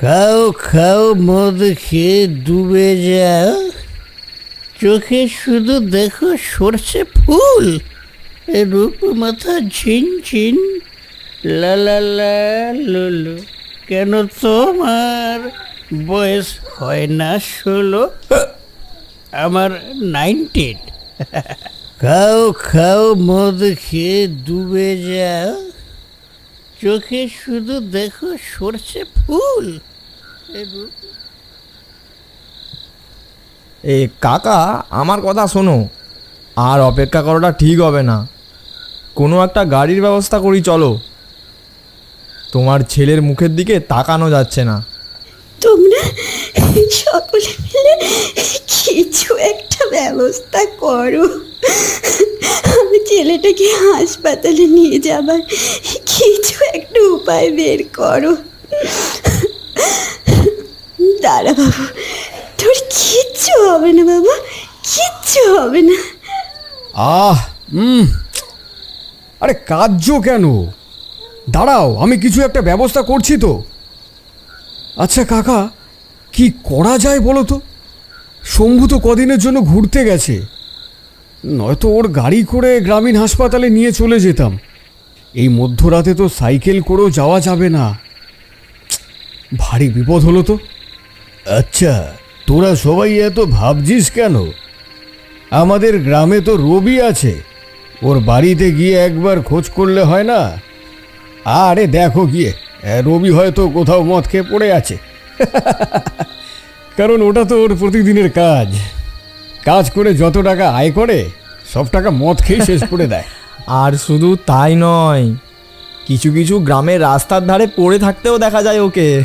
খাও খাও মদ খেয়ে ডুবে যাও। চোখে শুধু দেখো সরষে ফুল এ রূপ মাথা ঝিন ঝিন লা লা লা লো লো। কেন তোমার বয়স হয় না ষোলো? আমার নাইনটিন। খাও খাও মদ খেয়ে ডুবে যাও। চোখে শুধু দেখো সরষে ফুল। এ এ কাকা আমার কথা শোনো। আর অপেক্ষা করাটা ঠিক হবে না। কোনো একটা গাড়ির ব্যবস্থা করি চলো। তোমার ছেলের মুখের দিকে তাকানো যাচ্ছে না। তোমরা সকলে মিলে কিছু একটা ব্যবস্থা করো। আমি ছেলেটাকে হাসপাতালে নিয়ে যাবার কিছু একটা উপায় বের করো। দাঁড়া বাবু, তোর কিচ্ছু হবে না বাবা, কিচ্ছু হবে না। আহ হুম আরে কার্য কেন? দাঁড়াও, আমি কিছু একটা ব্যবস্থা করছি তো। আচ্ছা কাকা, কি করা যায় বলো তো? শম্ভু তো কদিনের জন্য ঘুরতে গেছে। নয়তো ওর গাড়ি করে গ্রামীণ হাসপাতালে নিয়ে চলে যেতাম। এই মধ্যরাতে তো সাইকেল করেও যাওয়া যাবে না। ভারী বিপদ হলো তো। আচ্ছা তোরা সবাই এত ভাবছিস কেন? আমাদের গ্রামে তো রবি আছে। ওর বাড়িতে গিয়ে একবার খোঁজ করলে হয় না? আরে দেখো গিয়ে রবি হয়তো কোথাও মদ খেয়ে পড়ে আছে। কারণ ওটা তো ওর প্রতিদিনের কাজ। কাজ করে যত টাকা আয় করে সব টাকা মদ খেয়ে শেষ করে দেয়। আর শুধু তাই নয় কিছু কিছু গ্রামের রাস্তার ধারে পড়ে থাকতেও দেখা যায় ওকে।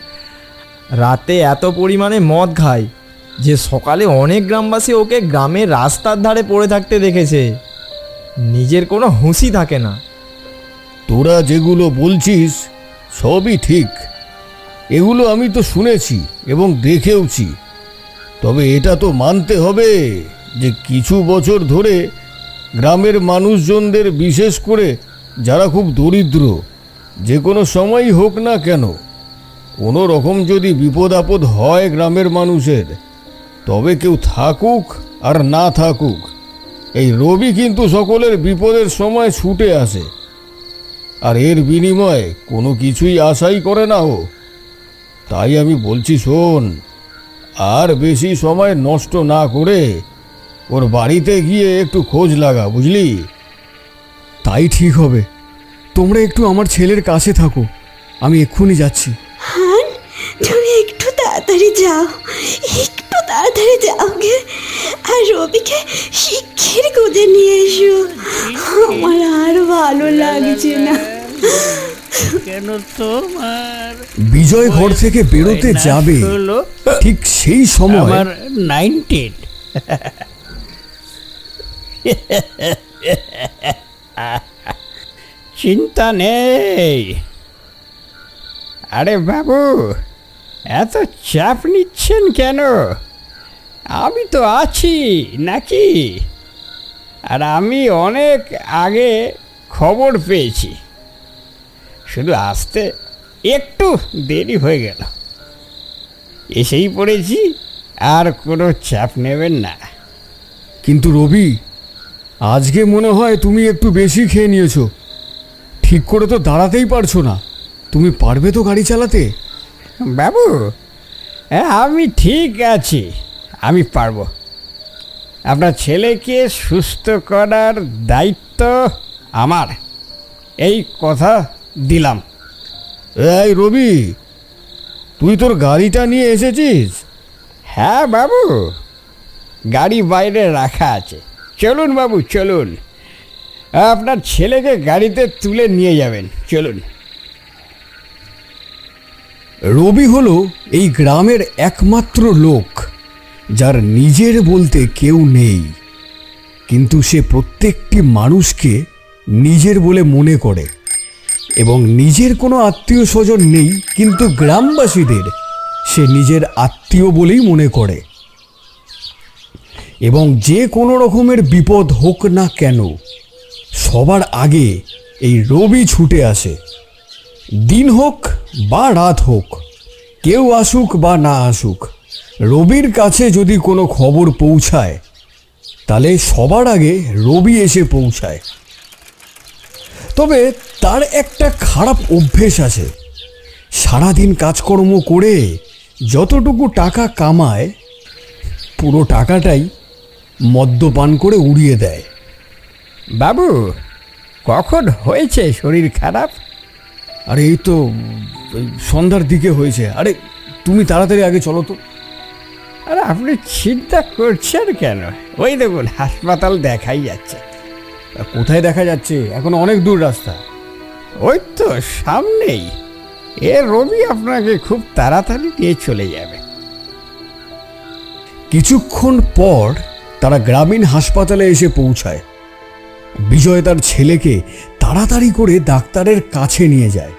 রাতে এত পরিমাণে মদ খায় যে সকালে অনেক গ্রামবাসী ওকে গ্রামের রাস্তার ধারে পড়ে থাকতে দেখেছে। নিজের কোনো হুঁশই থাকে না। তোরা যেগুলো বলছিস সবই ঠিক। এগুলো আমি তো শুনেছি এবং দেখেওছি। তবে এটা তো মানতে হবে যে কিছু বছর ধরে গ্রামের মানুষজনদের, বিশেষ করে যারা খুব দরিদ্র, যে কোনো সময়ই হোক না কেন, কোনো রকম যদি বিপদ আপদ হয় গ্রামের মানুষের, তবে কেউ থাকুক আর না থাকুক, এই রবি কিন্তু সকলের বিপদের সময় ছুটে আসে। আর এর বিনিময়ে কোনো কিছুই আশাই করে না ও। তাই আমি বলছি, শোন আর বেশি সময় নষ্ট না করে ওর বাড়িতে গিয়ে একটু খোঁজ লাগা, বুঝলি? তাই ঠিক হবে। তোমরা একটু আমার ছেলের কাছে থাকো। আমি এক্ষুনি যাচ্ছি। হান, তুমি একটু তাড়াতাড়ি যাও। একটু তাড়াতাড়ি যাও গে। আর রবিকে শিক্ষের খুঁজে নিয়ে এসো। আমার আর ভালো লাগছে না। কেন তোমার বিজয় ঘর থেকে বেরোতে যাবে। ঠিক সেই সময়। আমার নাইনটিন। চিন্তা নেই। আরে বাবু এত চাপ নিচ্ছেন কেন? আমি তো আছি নাকি? আর আমি অনেক আগে খবর পেয়েছি। শুধু আসতে একটু দেরি হয়ে গেল। এসেই পড়েছি আর কোনো চাপ নেবেন না। কিন্তু রবি আজকে মনে হয় তুমি একটু বেশি খেয়ে নিয়েছো। ঠিক করে তো দাঁড়াতেই পারছ না। তুমি পারবে তো গাড়ি চালাতে? বাবু হ্যাঁ আমি ঠিক আছি আমি পারব। আপনার ছেলেকে সুস্থ করার দায়িত্ব আমার। এই কথা দিলাম। এই রবি তুই তোর গাড়িটা নিয়ে এসেছিস? হ্যাঁ বাবু গাড়ি বাইরে রাখা আছে। চলুন বাবু চলুন। আপনার ছেলেকে গাড়িতে তুলে নিয়ে যাবেন চলুন। রবি হলো এই গ্রামের একমাত্র লোক যার নিজের বলতে কেউ নেই। কিন্তু সে প্রত্যেকটি মানুষকে নিজের বলে মনে করে। এবং নিজের কোনো আত্মীয় স্বজন নেই, কিন্তু গ্রামবাসীদের সে নিজের আত্মীয় বলেই মনে করে। এবং যে কোনো রকমের বিপদ হোক না কেন, সবার আগে এই রবি ছুটে আসে। দিন হোক বা রাত হোক, কেউ আসুক বা না আসুক, রবির কাছে যদি কোনো খবর পৌঁছায়, তাহলে সবার আগে রবি এসে পৌঁছায়। তবে তার একটা খারাপ অভ্যেস আছে। সারাদিন কাজকর্ম করে যতটুকু টাকা কামায় পুরো টাকাটাই মদ্যপান করে উড়িয়ে দেয়। বাবু কখন হয়েছে শরীর খারাপ? আরে এই তো সন্ধ্যার দিকে হয়েছে। আরে তুমি তাড়াতাড়ি আগে চলো তো। আরে আপনি চিন্তা করছেন কেন? ওই দেখুন হাসপাতাল দেখাই যাচ্ছে। কোথায় দেখা যাচ্ছে? এখন অনেক দূর রাস্তা। ওই তো সামনেই। এ রবি আপনাকে খুব তাড়াতাড়ি নিয়ে চলে যাবে। কিছুক্ষণ পর তারা গ্রামীণ হাসপাতালে এসে পৌঁছায়। বিজয় তার ছেলেকে তাড়াতাড়ি করে ডাক্তারের কাছে নিয়ে যায়।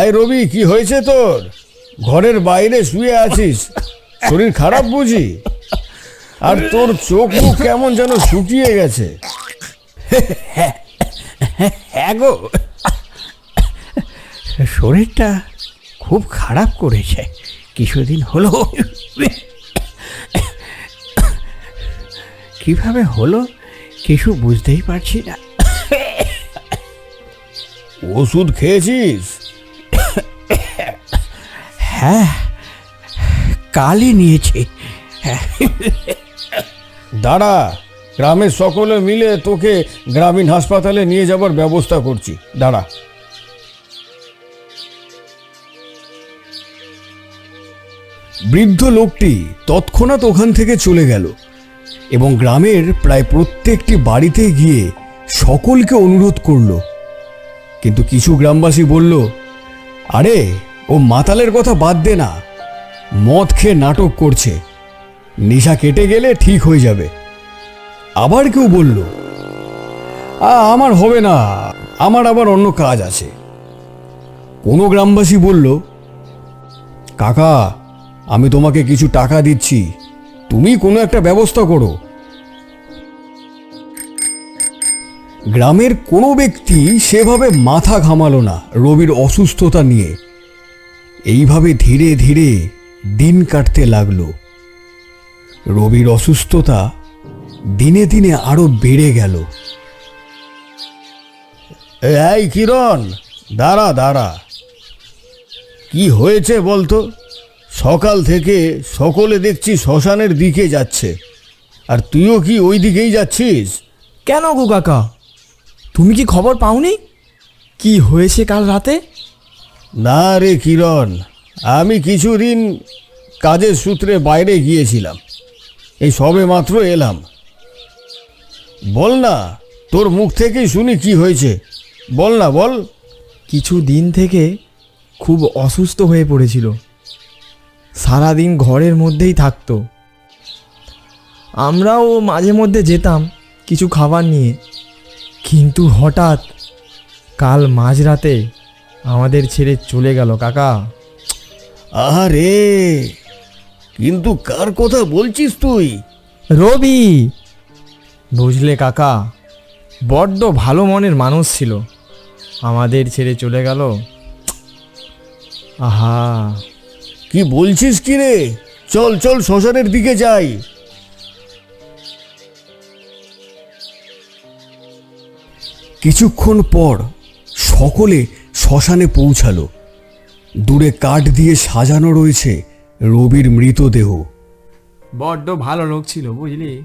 এই রবি কি হয়েছে তোর? ঘরের বাইরে শুয়ে আছিস। শরীর খারাপ বুঝি? আর তোর চোখ মুখ কেমন যেন শুকিয়ে গেছে। হ্যাঁ গো। শরীরটা খুব খারাপ করেছে। কিছুদিন হলো। কীভাবে হলো কিছু বুঝতেই পারছি না। ওষুধ খেয়েছিস? হ্যাঁ কালই নিয়েছি। দাঁড়া, গ্রামের সকলে মিলে তোকে গ্রামীণ হাসপাতালে নিয়ে যাবার ব্যবস্থা করছি। দাঁড়া। বৃদ্ধ লোকটি তৎক্ষণাৎ ওখান থেকে চলে গেল এবং গ্রামের প্রায় প্রত্যেকটি বাড়িতে গিয়ে সকলকে অনুরোধ করল। কিন্তু কিছু গ্রামবাসী বলল, আরে ও মাতালের কথা বাদ দে না। মদ খেয়ে নাটক করছে। নেশা কেটে গেলে ঠিক হয়ে যাবে। আবার কেউ বলল "আ, আমার হবে না। আমার আবার অন্য কাজ আছে। কোনো গ্রামবাসী বলল কাকা আমি তোমাকে কিছু টাকা দিচ্ছি। তুমি কোনো একটা ব্যবস্থা করো। গ্রামের কোনো ব্যক্তি সেভাবে মাথা ঘামালো না রবির অসুস্থতা নিয়ে। এইভাবে ধীরে ধীরে দিন কাটতে লাগল। রবির অসুস্থতা দিনে দিনে আরও বেড়ে গেল। এই কিরণ দাঁড়া দাঁড়া। কি হয়েছে বলতো? সকাল থেকে সকলে দেখছি শ্মশানের দিকে যাচ্ছে। আর তুইও কি ওই দিকেই যাচ্ছিস? কেন গো কাকা? তুমি কি খবর পাওনি? কি হয়েছে কাল রাতে? না রে কিরণ, আমি কিছুদিন কাজের সূত্রে বাইরে গিয়েছিলাম। এই সবে মাত্র এলাম। বল না, তোর মুখ থেকেই শুনি কি হয়েছে। বল না, বল। কিছু দিন থেকে খুব অসুস্থ হয়ে পড়েছিল। সারাদিন ঘরের মধ্যেই থাকতো। আমরাও মাঝে মধ্যে যেতাম কিছু খাবার নিয়ে। কিন্তু হঠাৎ কাল মাঝরাতে আমাদের ছেড়ে চলে গেল কাকা। আরে কিন্তু কার কথা বলছিস তুই? রবি! বুঝলে কাকা বড্ড ভালো মনের মানুষ ছিল। আমাদের ছেড়ে চলে গেল। আহা! কি বলছিস কি রে? চল চল শ্মশানের দিকে যাই। কিছুক্ষণ পর সকলে শ্মশানে পৌঁছালো। দূরে কাঠ দিয়ে সাজানো রয়েছে রবির মৃতদেহ। বড্ড ভালো লোক ছিল বুঝলি?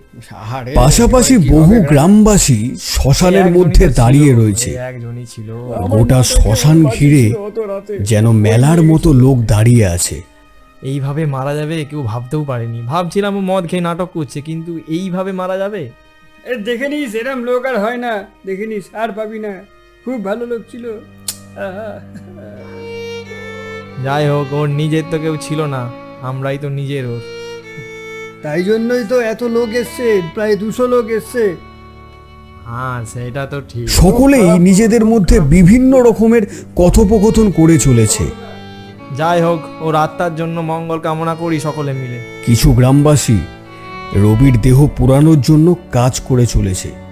পাশাপাশি বহু গ্রামবাসী শ্মশানের মধ্যে দাঁড়িয়ে রয়েছে। একজনই ছিল। গোটা শ্মশান ঘিরে যেন মেলার মতো লোক দাঁড়িয়ে আছে। এইভাবে মারা যাবে কেউ ভাবতেও পারেনি। ভাবছিলাম ও মদ খেয়ে নাটক করছে কিন্তু এইভাবে মারা যাবে? এ দেখে নিস এরম লোক আর হয় না। দেখে নিস আর পাবি না। খুব ভালো লোক ছিল। যাই হোক ওর নিজের তো কেউ ছিল না আমরাই তো নিজের ওর। তাই জন্যই তো এত লোক এসছে প্রায় দুশো লোক এসছে। হ্যাঁ সেটা তো ঠিক। সকলেই নিজেদের মধ্যে বিভিন্ন রকমের কথোপকথন করে চলেছে। যাই হোক ওর আত্মার জন্য মঙ্গল কামনা করি সকলে মিলে। কিছু গ্রামবাসী রবির দেহ পোড়ানোর জন্য কাজ করে চলেছে।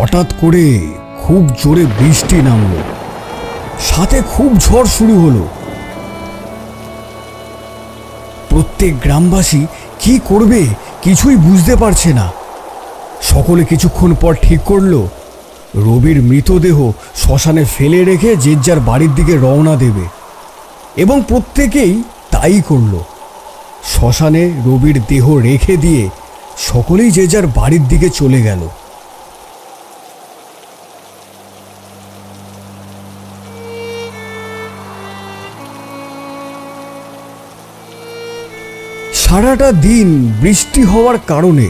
হঠাৎ করে খুব জোরে বৃষ্টি নামলো। সাথে খুব ঝড় শুরু হলো। প্রত্যেক গ্রামবাসী কি করবে কিছুই বুঝতে পারছে না। সকলে কিছুক্ষণ পর ঠিক করল, রবির মৃতদেহ শ্মশানে ফেলে রেখে যে যার বাড়ির দিকে রওনা দেবে। এবং প্রত্যেকেই তাই করল। শ্মশানে রবির দেহ রেখে দিয়ে সকলেই যে যার বাড়ির দিকে চলে গেল। সারাটা দিন বৃষ্টি হওয়ার কারণে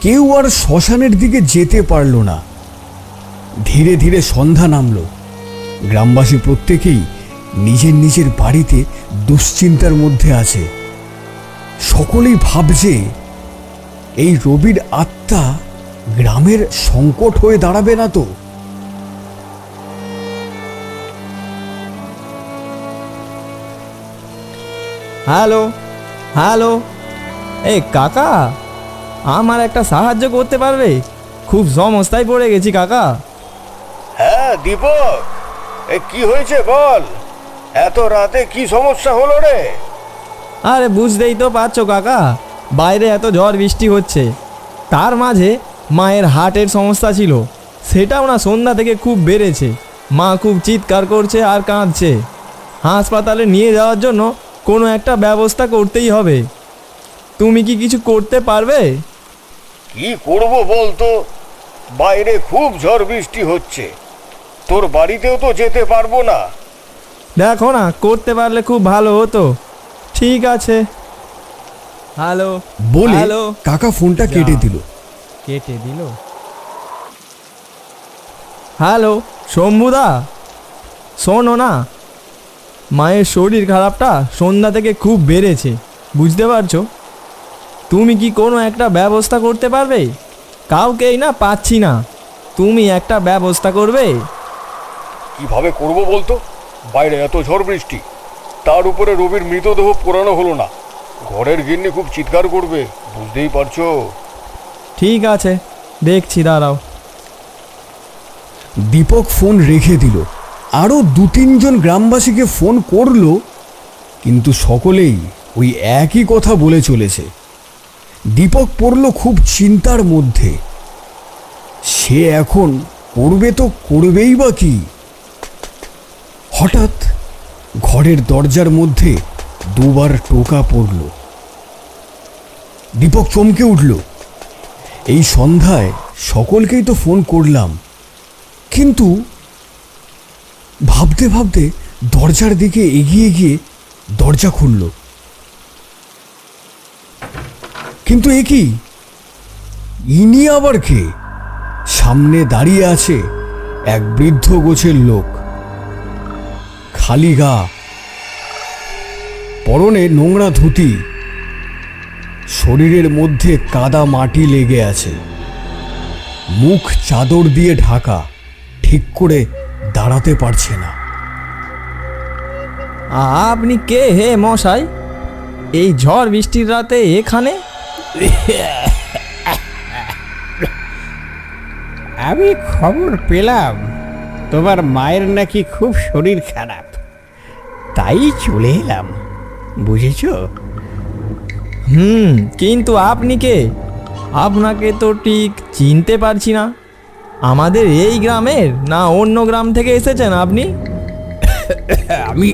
কেউ আর শ্মশানের দিকে যেতে পারল না। ধীরে ধীরে সন্ধ্যা নামল। গ্রামবাসী প্রত্যেকেই নিজের নিজের বাড়িতে দুশ্চিন্তার মধ্যে আছে। সকলেই ভাবছে, এই রবির আত্মা গ্রামের সংকট হয়ে দাঁড়াবে না তো? Hello hello. এই কাকা আমার একটা সাহায্য করতে পারবে? খুব সমস্যায় পড়ে গেছি কাকা। হ্যাঁ দীপক। এ কি হয়েছে বল? এত রাতে কি সমস্যা হলো রে? আরে বুঝতেই তো পারছ কাকা বাইরে এত ঝড় বৃষ্টি হচ্ছে। তার মাঝে মায়ের হার্টের সমস্যা ছিল সেটাও না সন্ধ্যা থেকে খুব বেড়েছে। মা খুব চিৎকার করছে আর কাঁদছে। হাসপাতালে নিয়ে যাওয়ার জন্য কোনো একটা ব্যবস্থা করতেই হবে। তুমি কি কিছু করতে পারবে? কি করব বলতো? বাইরে খুব ঝড় বৃষ্টি হচ্ছে। তোর বাড়িতেও তো যেতে পারব না। দেখো না করতে পারলে খুব ভালো হতো। ঠিক আছে। হ্যালো। বলে হ্যালো। কাকা ফোনটা কেটে দিল। কেটে দিল? হ্যালো শম্ভুদা শোনো না। মায়ের শরীর খারাপটা সন্ধ্যা থেকে খুব বেড়েছে বুঝতে পারছ? তুমি কি কোনো একটা ব্যবস্থা করতে পারবে? কাউকেই না পাচ্ছি না। তুমি একটা ব্যবস্থা করবে? কীভাবে করব বলতো? বাইরে এত ঝড় বৃষ্টি। তার উপরে রবির মৃতদেহ পোড়ানো হলো না। ঘরের গিন্নি খুব চিৎকার করবে বুঝতেই পারছ? ঠিক আছে দেখছি দাঁড়াও। দীপক ফোন রেখে দিল। আরও দু তিনজন গ্রামবাসীকে ফোন করল, কিন্তু সকলেই ওই একই কথা বলে চলেছে। দীপক পড়ল খুব চিন্তার মধ্যে। সে এখন করবে তো করবেই বা কি? হঠাৎ ঘরের দরজার মধ্যে দুবার টোকা পড়ল। দীপক চমকে উঠল। এই সন্ধ্যায় সকলকেই তো ফোন করলাম। কিন্তু ভাবতে ভাবতে দরজার দিকে এগিয়ে গিয়ে দরজা খুলল। কিন্তু এ কি? ইনি আবার কে? সামনে দাঁড়িয়ে আছে এক বৃদ্ধ গোছের লোক। খালি গা। পরনে নোংরা ধুতি। শরীরের মধ্যে কাদা মাটি লেগে আছে। মুখ চাদর দিয়ে ঢাকা। ঠিক করে দাঁড়াতে পারছে না। আপনি কে হে মশাই? এই ঝড় বৃষ্টির রাতে এখানে? আমি খবর পেলাম তোমার মায়ের নাকি খুব শরীর খারাপ। তাই চলে এলাম বুঝেছ? হুম কিন্তু আপনি কে? আপনাকে তো ঠিক চিনতে পারছি না। আমাদের এই গ্রামের না অন্য গ্রাম থেকে এসেছেন আপনি? আমি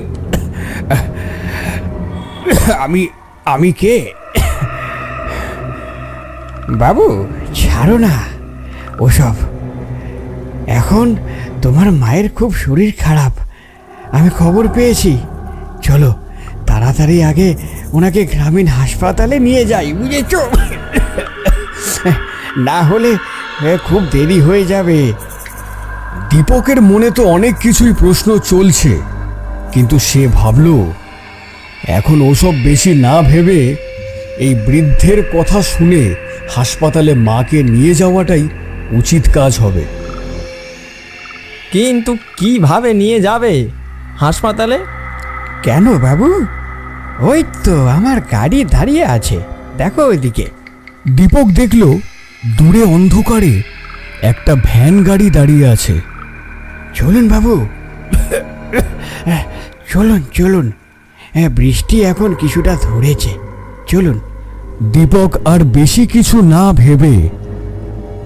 আমি আমি কে? বাবু, ছাড়ো না। ওসব। এখন তোমার মায়ের খুব শরীর খারাপ। আমি খবর পেয়েছি। চলো, তাড়াতাড়ি আগে ওনাকে গ্রামীণ হাসপাতালে নিয়ে যাই, বুঝেছ? না হলে খুব দেরি হয়ে যাবে। দীপকের মনে তো অনেক কিছুই প্রশ্ন চলছে। কিন্তু সে ভাবল এখন ওসব বেশি না ভেবে এই বৃদ্ধের কথা শুনে হাসপাতালে মাকে নিয়ে যাওয়াটাই উচিত কাজ হবে। কিন্তু কীভাবে নিয়ে যাবে হাসপাতালে? কেন বাবু? ওই তো আমার গাড়ি দাঁড়িয়ে আছে। দেখো ওইদিকে। দীপক দেখল দূরে অন্ধকারে একটা ভ্যান গাড়ি দাঁড়িয়ে আছে। চলুন বাবু। চলুন চলুন। হ্যাঁ বৃষ্টি এখন কিছুটা ধরেছে। চলুন। দীপক আর বেশি কিছু না ভেবে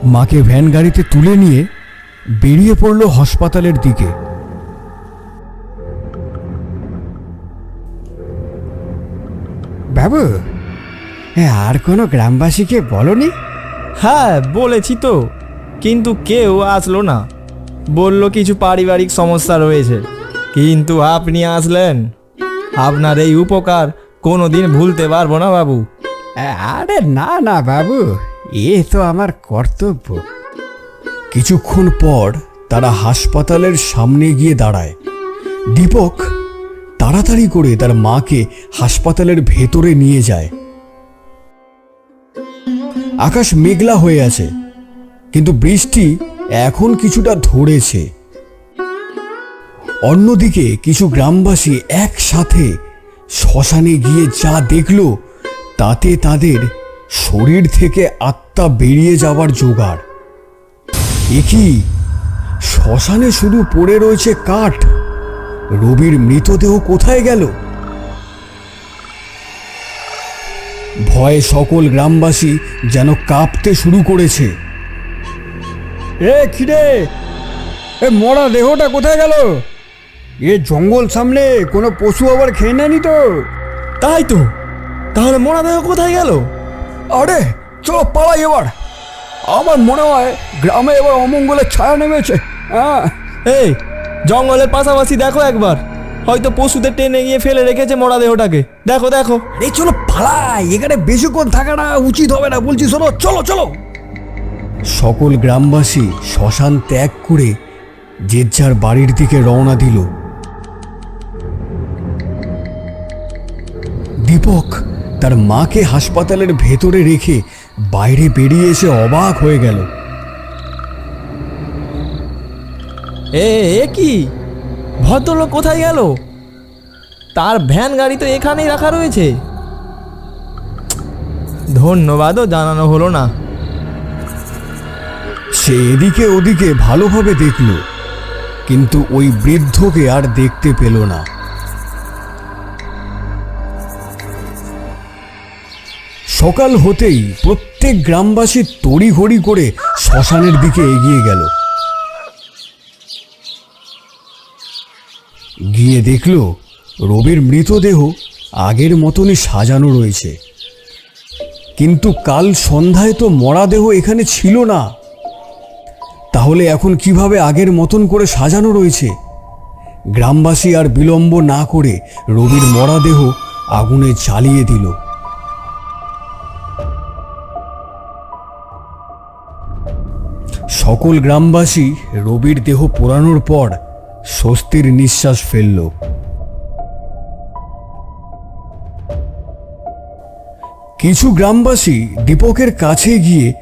মাকে ভ্যান গাড়িতে তুলে নিয়ে বেরিয়ে পড়ল হাসপাতালের দিকে। বাবু হ্যাঁ আর কোনো গ্রামবাসীকে বলনি? হ্যাঁ বলেছি তো। কিন্তু কেউ আসলো না। বলল, কিছু পারিবারিক সমস্যা রয়েছে। কিন্তু আপনি আসলেন। আপনার এই উপকার কোনো দিন ভুলতে পারব না, বাবু। আরে না না, বাবু, এ তো আমার কর্তব্য। কিছুক্ষণ পর তারা হাসপাতালের সামনে গিয়ে দাঁড়ায়। দীপক তাড়াতাড়ি করে তার মাকে হাসপাতালের ভেতরে নিয়ে যায়। আকাশ মেঘলা হয়ে আছে, কিন্তু বৃষ্টি এখন কিছুটা ধরেছে। অন্যদিকে কিছু গ্রামবাসী একসাথে শ্মশানে গিয়ে যা দেখল, তাতে তাদের শরীর থেকে আত্মা বেরিয়ে যাওয়ার জোগাড়। এ কি? শ্মশানে শুধু পড়ে রয়েছে কাঠ? রবির মৃতদেহ কোথায় গেল? ভয়ে সকল গ্রামবাসী যেন কাঁপতে শুরু করেছে। এ খিরে এ মরা দেহটা কোথায় গেল? এ জঙ্গল সামনে কোনো পশু আবার খেয়ে নেয়নি তো? তাই তো। তাহলে মরা দেহ কোথায় গেল? আরে চলো পালাই এবার। আমার মনে হয় গ্রামে এবার অমঙ্গলের ছায়া নেমেছে। হ্যাঁ। এই জঙ্গলের পাশাপাশি দেখো একবার। হয়তো পশুদের টেনে গিয়ে ফেলে রেখেছে মরা দেহটাকে। দেখো দেখো। এই চলো পালাই। এখানে বেশিক্ষণ থাকাটা উচিত হবে না। বলছি শোনো চলো চলো। সকল গ্রামবাসী শ্মশান ত্যাগ করে যে যার বাড়ির দিকে রওনা দিল। দীপক তার মাকে হাসপাতালের ভেতরে রেখে বাইরে বেরিয়ে এসে অবাক হয়ে গেল। এ এ কি? ভদ্রলোক কোথায় গেল? তার ভ্যান গাড়ি তো এখানেই রাখা রয়েছে। ধন্যবাদও জানানো হলো না। সে এদিকে ওদিকে ভালোভাবে দেখল, কিন্তু ওই বৃদ্ধকে আর দেখতে পেল না। সকাল হতেই প্রত্যেক গ্রামবাসী তড়িঘড়ি করে শ্মশানের দিকে এগিয়ে গেল। গিয়ে দেখল রবির মৃতদেহ আগের মতনই সাজানো রয়েছে। কিন্তু কাল সন্ধ্যায় তো মরাদেহ এখানে ছিল না। তাহলে এখন কীভাবে আগের মতন করে সাজানো রয়েছে? গ্রামবাসী আর বিলম্ব না করে রবির মরাদেহ আগুনে জ্বালিয়ে দিল। সকল গ্রামবাসী রবির দেহ পোড়ানোর পর স্বস্তির নিঃশ্বাস ফেলল। কিছু গ্রামবাসী দীপকের কাছে গিয়ে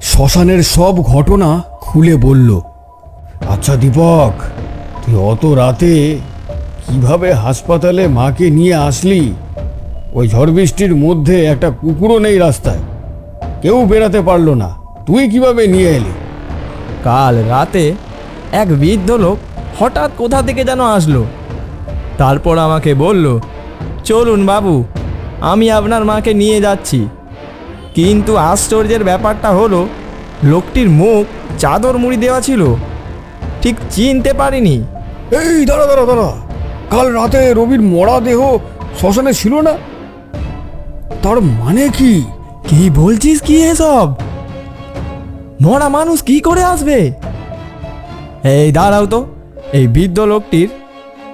শ্মশানের সব ঘটনা খুলে বলল আচ্ছা দীপক, তুই অত রাতে কীভাবে হাসপাতালে মাকে নিয়ে আসলি? ওই ঝড় বৃষ্টির মধ্যে একটা কুকুরও নেই রাস্তায়। কেউ বেরাতে পারল না। তুই কীভাবে নিয়ে এলি? কাল রাতে এক বৃদ্ধ লোক হঠাৎ কোথা থেকে যেন আসলো। তারপর আমাকে বলল চলুন বাবু আমি আপনার মাকে নিয়ে যাচ্ছি। কিন্তু আশ্চর্যের ব্যাপারটা হলো লোকটির মুখ চাদর মুড়ি দেওয়া ছিল। ঠিক চিনতে পারিনি। এই দাঁড়া দাঁড়া দাঁড়া। কাল রাতে রবির মরা দেহ শ্মশানে ছিল না? তার মানে কি? কি বলছিস কি এসব? মরা মানুষ কি করে আসবে? এই দাঁড়াও তো। এই বৃদ্ধ লোকটির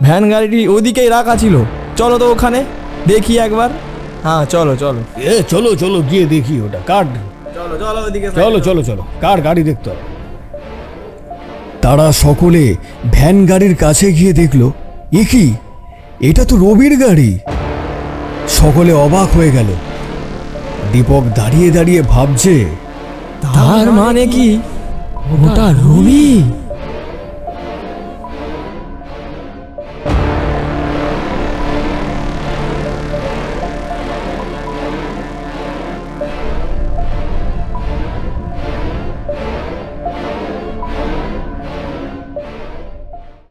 ভ্যান গাড়িটি ওদিকেই রাখা ছিল। চলো তো ওখানে দেখি একবার। হ্যাঁ চলো চলো। এ চলো চলো গিয়ে দেখি ওটা। কার? চলো চলো ওদিকে চলো চলো। চলো কার গাড়ি দেখতে হবে? তারা সকলে ভ্যান গাড়ির কাছে গিয়ে দেখল এ কি? এটা তো রবির গাড়ি। সকলে অবাক হয়ে গেল। দীপক দাঁড়িয়ে দাঁড়িয়ে ভাবছে তার মানে কি? ওটা রবি?